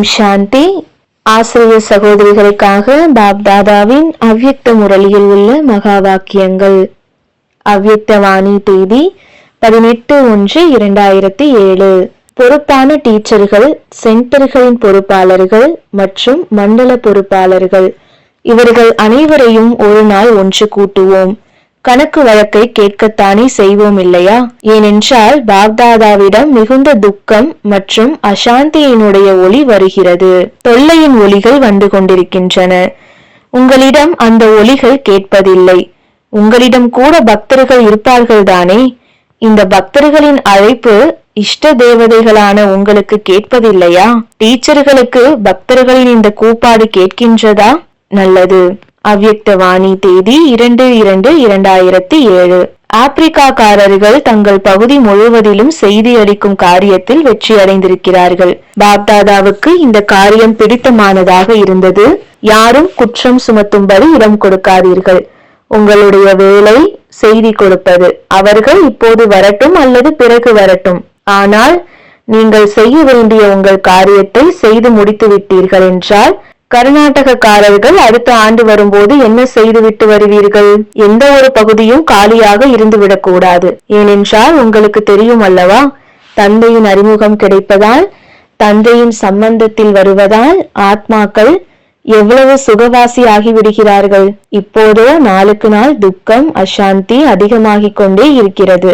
ஓம் சாந்தி. ஆசிரியர் சகோதரிகளுக்காக பாப் தாதாவின் அவ்யக்த முரளியில் உள்ள மகா வாக்கியங்கள் அவ்யக்த வாணி தேதி பதினெட்டு ஒன்று இரண்டாயிரத்தி ஏழு. பொறுப்பான டீச்சர்கள் சென்டர்களின் பொறுப்பாளர்கள் மற்றும் மண்டல பொறுப்பாளர்கள். இவர்கள் அனைவரையும் ஒரு நாள் ஒன்று கூட்டுவோம். கணக்கு வழக்கை கேட்கத்தானே செய்வோம் இல்லையா ஏனென்றால் பாக்தாதாவிடம் மிகுந்த துக்கம் மற்றும் அசாந்தியினுடைய ஒளி வருகிறது. தொல்லையின் ஒளிகள் வந்து கொண்டிருக்கின்றன. உங்களிடம் அந்த ஒளிகள் கேட்பதில்லை. உங்களிடம் கூட பக்தர்கள் இருப்பார்கள் தானே இந்த பக்தர்களின் அழைப்பு இஷ்ட தேவதைகளான உங்களுக்கு கேட்பதில்லையா? டீச்சர்களுக்கு பக்தர்களின் இந்த கூப்பாடு கேட்கின்றதா? நல்லது. அவ்யக்தவாணி தேதி இரண்டு இரண்டு இரண்டாயிரத்தி ஏழு. ஆப்பிரிக்காக்காரர்கள் தங்கள் பகுதி முழுவதிலும் செய்தி அளிக்கும் காரியத்தில் வெற்றி அடைந்திருக்கிறார்கள். பாப்தாதாவுக்கு இந்த காரியம் பிடித்தமானதாக இருந்தது. யாரும் குற்றம் சுமத்தும்படி இடம் கொடுக்காதீர்கள். உங்களுடைய வேலை செய்தி கொடுப்பது. அவர்கள் இப்போது வரட்டும் அல்லது பிறகு வரட்டும். ஆனால் நீங்கள் செய்ய வேண்டிய உங்கள் காரியத்தை செய்து முடித்து விட்டீர்கள் என்றால் கர்நாடகக்காரர்கள் அடுத்த ஆண்டு வரும்போது என்ன செய்துவிட்டு வருவீர்கள்? எந்த ஒரு பகுதியும் காலியாக இருந்துவிடக்கூடாது ஏனென்றால் உங்களுக்கு தெரியும் அல்லவா தந்தையின் அறிமுகம் கிடைப்பதால் தந்தையின் சம்பந்தத்தில் வருவதால் ஆத்மாக்கள் எவ்வளவு சுகவாசி ஆகிவிடுகிறார்கள் இப்போதோ நாளுக்கு நாள் துக்கம் அசாந்தி அதிகமாகிக் கொண்டே இருக்கிறது.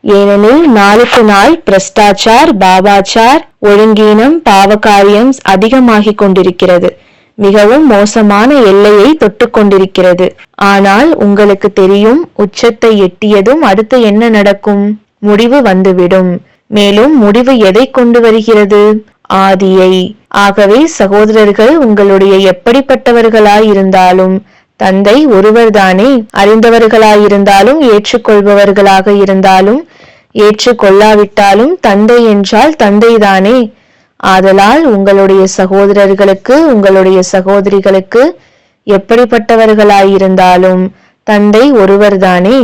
ஏனெனில் நாளுக்கு நாள் பிரஷ்டாச்சார் பாபாச்சார் ஒழுங்கீனம் பாவகாரியம் அதிகமாகிக் கொண்டிருக்கிறது. மிகவும் மோசமான எல்லையை தொட்டு கொண்டிருக்கிறது. ஆனால் உங்களுக்கு தெரியும் உச்சத்தை எட்டியதும் அடுத்து என்ன நடக்கும்? முடிவு வந்துவிடும். மேலும் முடிவு எதை கொண்டு வருகிறது? ஆதியை. ஆகவே சகோதரர்கள் உங்களுடைய எப்படிப்பட்டவர்களாயிருந்தாலும் தந்தை ஒருவர்தானே அறிந்தவர்களாயிருந்தாலும் ஏற்றுக்கொள்பவர்களாக இருந்தாலும் ஏற்றுக்கொள்ளாவிட்டாலும் தந்தை என்றால் தந்தைதானே. ஆதலால் உங்களுடைய சகோதரர்களுக்கு உங்களுடைய சகோதரிகளுக்கு எப்படிப்பட்டவர்களாயிருந்தாலும் தந்தை ஒருவர்தானே.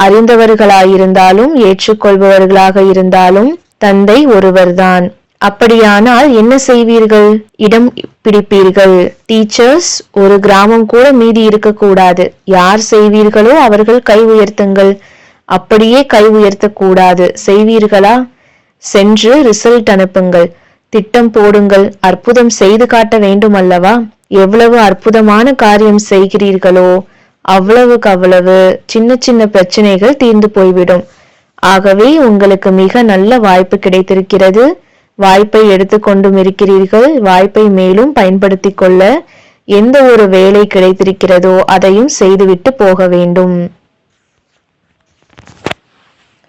அறிந்தவர்களாயிருந்தாலும் ஏற்றுக்கொள்பவர்களாக இருந்தாலும் தந்தை ஒருவர்தான். அப்படியானால் என்ன செய்வீர்கள்? இடம் பிடிப்பீர்கள். டீச்சர்ஸ் ஒரு கிராமம் கூட மீதி இருக்கக்கூடாது. யார் செய்வீர்களோ அவர்கள் கை உயர்த்துங்கள். அப்படியே கை உயர்த்தக்கூடாது. செய்வீர்களா? சென்று ரிசல்ட் அனுப்புங்கள். திட்டம் போடுங்கள். அற்புதம் செய்து காட்ட வேண்டும் அல்லவா எவ்வளவு அற்புதமான காரியம் செய்கிறீர்களோ அவ்வளவுக்கு அவ்வளவு சின்ன சின்ன பிரச்சனைகள் தீர்ந்து போய்விடும். ஆகவே உங்களுக்கு மிக நல்ல வாய்ப்பு கிடைத்திருக்கிறது. வாய்ப்பை எடுத்துக்கொண்டும் இருக்கிறீர்கள். வாய்ப்பை மேலும் பயன்படுத்திக் கொள்ள எந்த ஒரு வேலை கிடைத்திருக்கிறதோ அதையும் செய்துவிட்டு போக வேண்டும்.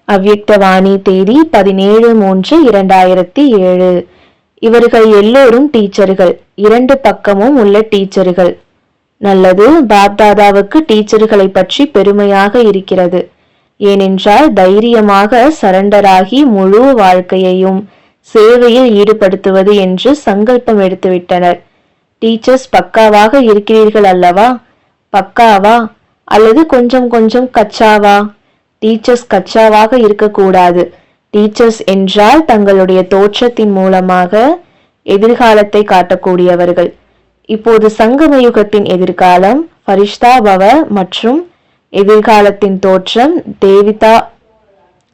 அவ்யக்தவாணி தேதி பதினேழு மூன்று இரண்டாயிரத்தி ஏழு. இவர்கள் எல்லோரும் டீச்சர்கள். இரண்டு பக்கமும் உள்ள டீச்சர்கள். நல்லது பாப்தாதாவுக்கு டீச்சர்களை பற்றி பெருமையாக இருக்கிறது. ஏனென்றால் தைரியமாக சரண்டராகி முழு வாழ்க்கையையும் சேவையில் ஈடுபடுத்துவது என்று சங்கல்பம் எடுத்துவிட்டனர். டீச்சர்ஸ் பக்காவாக இருக்கிறீர்கள் அல்லவா? பக்காவா? அல்லது கொஞ்சம் கொஞ்சம் கச்சாவா? டீச்சர்ஸ் கச்சாவாக இருக்கக்கூடாது. டீச்சர்ஸ் என்றால் தங்களுடைய தோற்றத்தின் மூலமாக எதிர்காலத்தை காட்டக்கூடியவர்கள். இப்போது சங்கம யுகத்தின் எதிர்காலம் ஃபரிஷ்தா பவ மற்றும் எதிர்காலத்தின் தோற்றம் தேவிதா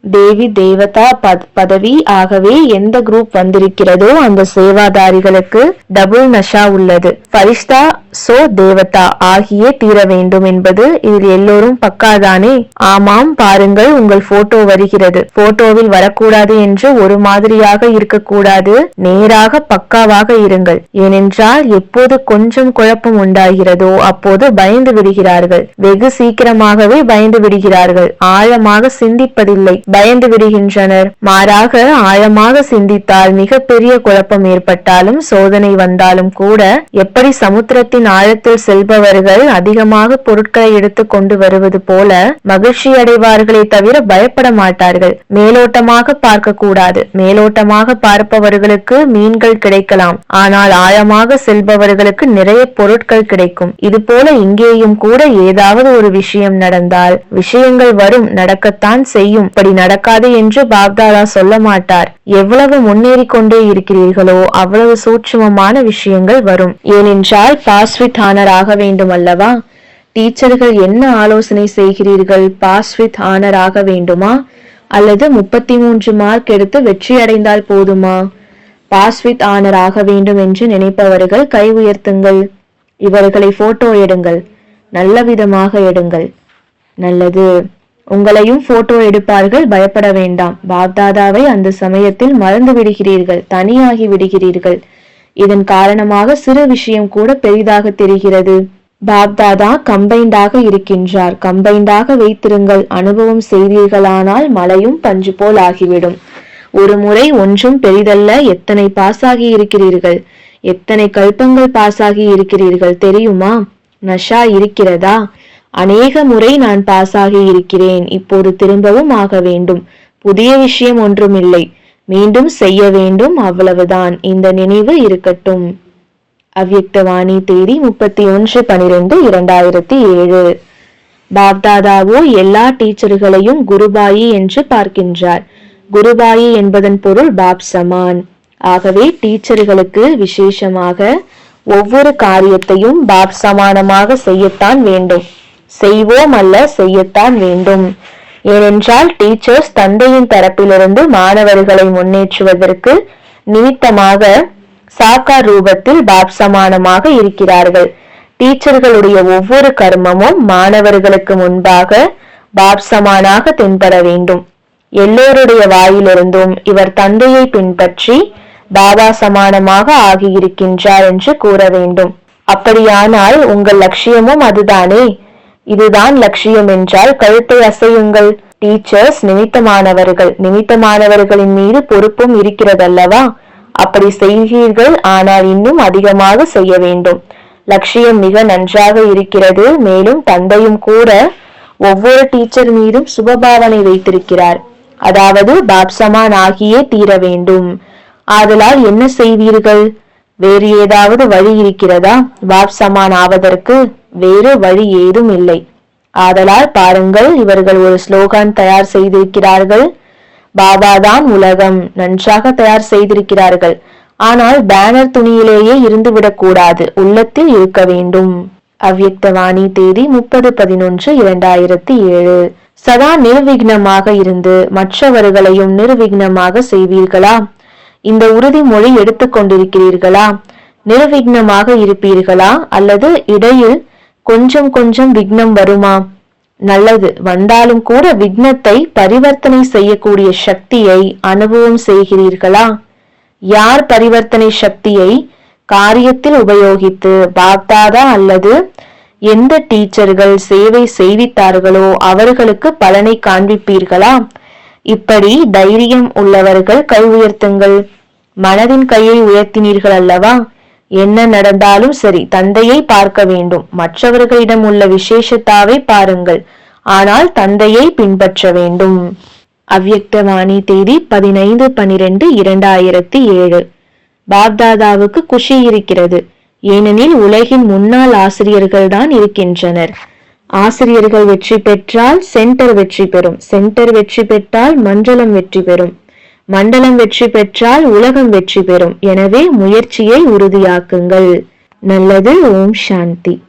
தேவி தேவதா பத் பதவி. ஆகவே எந்த குரூப் வந்திருக்கிறதோ அந்த சேவாதாரிகளுக்கு டபுள் நஷா உள்ளது. பரிஷ்தா சோ தேவதா ஆகியே தீர வேண்டும் என்பது இதில் எல்லோரும் பக்காதானே? ஆமாம் பாருங்கள் உங்கள் போட்டோ வருகிறது. போட்டோவில் வரக்கூடாது என்று ஒரு மாதிரியாக இருக்கக்கூடாது. நேராக பக்காவாக இருங்கள். ஏனென்றால் எப்போது கொஞ்சம் குழப்பம் உண்டாகிறதோ அப்போது பயந்து விடுகிறார்கள். வெகு சீக்கிரமாகவே பயந்து விடுகிறார்கள். ஆழமாக சிந்திப்பதில்லை. பயந்து விடுகின்றனர். மாறாக ஆழமாக சிந்தித்தால் மிகப்பெரிய குழப்பம் ஏற்பட்டாலும் சோதனை வந்தாலும் கூட எப்படி சமுத்திரத்தின் ஆழத்தில் செல்பவர்கள் அதிகமாக பொருட்களை எடுத்து கொண்டு வருவது போல மகிழ்ச்சி அடைவார்களே தவிர பயப்பட மாட்டார்கள். மேலோட்டமாக பார்க்க கூடாது மேலோட்டமாக பார்ப்பவர்களுக்கு மீன்கள் கிடைக்கலாம். ஆனால் ஆழமாக செல்பவர்களுக்கு நிறைய பொருட்கள் கிடைக்கும். இது போல இங்கேயும் கூட ஏதாவது ஒரு விஷயம் நடந்தால் விஷயங்கள் வரும் நடக்கத்தான் செய்யும். இப்படி நடக்காது என்று பாப்தாதா சொல்ல மாட்டார். எவ்வளவு முன்னேறி கொண்டே இருக்கிறீர்களோ அவ்வளவு சூட்சமமான விஷயங்கள் வரும். ஏனென்றால் பாஸ்வித் ஆனர் ஆக வேண்டும் அல்லவா டீச்சர்கள் என்ன ஆலோசனை செய்கிறீர்கள்? பாஸ்வித் ஆனர் ஆக வேண்டுமா? அல்லது முப்பத்தி மூன்று மார்க் எடுத்து வெற்றி அடைந்தால் போதுமா? பாஸ் வித் ஆனர் ஆக வேண்டும் என்று நினைப்பவர்கள் கை உயர்த்துங்கள். இவர்களை போட்டோ எடுங்கள். நல்ல விதமாக எடுங்கள். நல்லது. உங்களையும் போட்டோ எடுப்பார்கள் பயப்பட வேண்டாம். பாப்தாதாவை அந்த சமயத்தில் மறந்து விடுகிறீர்கள் தனியாகி விடுகிறீர்கள். இதன் காரணமாக சிறு விஷயம் கூட பெரிதாக தெரிகிறது. பாப்தாதா கம்பைண்டாக இருக்கின்றார். கம்பைண்டாக வைத்திருங்கள் அனுபவம் செய்தீர்களானால் மலையும் பஞ்சு போல் ஆகிவிடும். ஒரு முறை ஒன்றும் பெரிதல்ல எத்தனை பாஸாகி இருக்கிறீர்கள்? எத்தனை கல்பங்கள் பாஸாகி இருக்கிறீர்கள் தெரியுமா? நஷா இருக்கிறதா? அநேக முறை நான் பாஸாகி இருக்கிறேன். இப்போது திரும்பவும் ஆக வேண்டும். புதிய விஷயம் ஒன்றுமில்லை. மீண்டும் செய்ய வேண்டும். அவ்வளவுதான். இந்த நினைவு இருக்கட்டும். அவ்யக்தவாணி தேதி முப்பத்தி ஒன்று பனிரெண்டு இரண்டாயிரத்தி ஏழு. பாப்தாதாவோ எல்லா டீச்சர்களையும் குருபாயி என்று பார்க்கின்றார். குருபாயி என்பதன் பொருள் பாப் சமான். ஆகவே டீச்சர்களுக்கு விசேஷமாக ஒவ்வொரு காரியத்தையும் பாப் சமானமாக செய்யத்தான் வேண்டும். செய்வோம் அல்ல செய்யத்தான் வேண்டும். ஏனென்றால் டீச்சர்ஸ் தந்தையின் தரப்பிலிருந்து மாணவர்களை முன்னேற்றுவதற்கு நிமித்தமாக சாக்கார் ரூபத்தில் பாப் சமானமாக இருக்கிறார்கள். டீச்சர்களுடைய ஒவ்வொரு கர்மமும் மாணவர்களுக்கு முன்பாக பாப் சமானாக தென்பட வேண்டும். எல்லோருடைய வாயிலிருந்தும் இவர் தந்தையை பின்பற்றி பாபா சமானமாக ஆகியிருக்கின்றார் என்று கூற வேண்டும். அப்படியானால் உங்கள் லட்சியமும் அதுதானே. இதுதான் லட்சியம் என்றால் கழுத்தை அசையுங்கள். டீச்சர்ஸ் நிமித்தமானவர்கள். நிமித்தமானவர்களின் மீது பொறுப்பும் இருக்கிறதல்லவா? அப்படி செய்கிறீர்கள் ஆனால் இன்னும் அதிகமாக செய்ய வேண்டும். லட்சியம் மிக நன்றாக இருக்கிறது மேலும் தந்தையும் கூட ஒவ்வொரு டீச்சர் மீதும் சுபபாவனை வைத்திருக்கிறார். அதாவது பாப்சமான் ஆகியே தீர வேண்டும். ஆதலால் என்ன செய்வீர்கள்? வேறு ஏதாவது வழி இருக்கிறதா? வாப்சமான் ஆவதற்கு வேறு வழி ஏதும் இல்லை. ஆதலால் பாருங்கள் இவர்கள் ஒரு ஸ்லோகான் தயார் செய்திருக்கிறார்கள். பாபாதான் உலகம் நன்றாக தயார் செய்திருக்கிறார்கள். ஆனால் பேனர் துணியிலேயே இருந்துவிடக் கூடாது உள்ளத்தில் இருக்க வேண்டும். அவ்யக்தவாணி தேதி முப்பது பதினொன்று இரண்டாயிரத்தி ஏழு. சதா நிர்விக்னமாக இருந்து மற்றவர்களையும் நிர்விக்னமாக செய்வீர்களா? இந்த உறுதிமொழி எடுத்துக்கொண்டிருக்கிறீர்களா? நிர்விக்னமாக இருப்பீர்களா? அல்லது இடையில் கொஞ்சம் கொஞ்சம் விக்னம் வருமா? நல்லது. வந்தாலும் கூட விக்னத்தை பரிவர்த்தனை செய்யக்கூடிய சக்தியை அனுபவம் செய்கிறீர்களா? யார் பரிவர்த்தனை சக்தியை காரியத்தில் உபயோகித்து பாப்தாதா அல்லது எந்த டீச்சர்கள் சேவை செய்வித்தார்களோ அவர்களுக்கு பலனை காண்பிப்பீர்களா? இப்படி தைரியம் உள்ளவர்கள் கை உயர்த்துங்கள். மனதின் கையை உயர்த்தினீர்கள் அல்லவா? என்ன நடந்தாலும் சரி தந்தையை பார்க்க வேண்டும். மற்றவர்களிடம் உள்ள விசேஷத்தாவை பாருங்கள். ஆனால் தந்தையை பின்பற்ற வேண்டும். அவ்யக்தவாணி தேதி பதினைந்து பனிரெண்டு இரண்டாயிரத்தி ஏழு. பாப்தாதாவுக்கு குஷி இருக்கிறது. ஏனெனில் உலகின் முன்னாள் ஆசிரியர்கள் தான் இருக்கின்றனர். ஆசிரியர்கள் வெற்றி பெற்றால் சென்டர் வெற்றி பெறும். சென்டர் வெற்றி பெற்றால் மண்டலம் வெற்றி பெறும். மண்டலம் வெற்றி பெற்றால் உலகம் வெற்றி பெறும். எனவே முயற்சியை உறுதியாக்குங்கள். நல்லது ஓம் சாந்தி.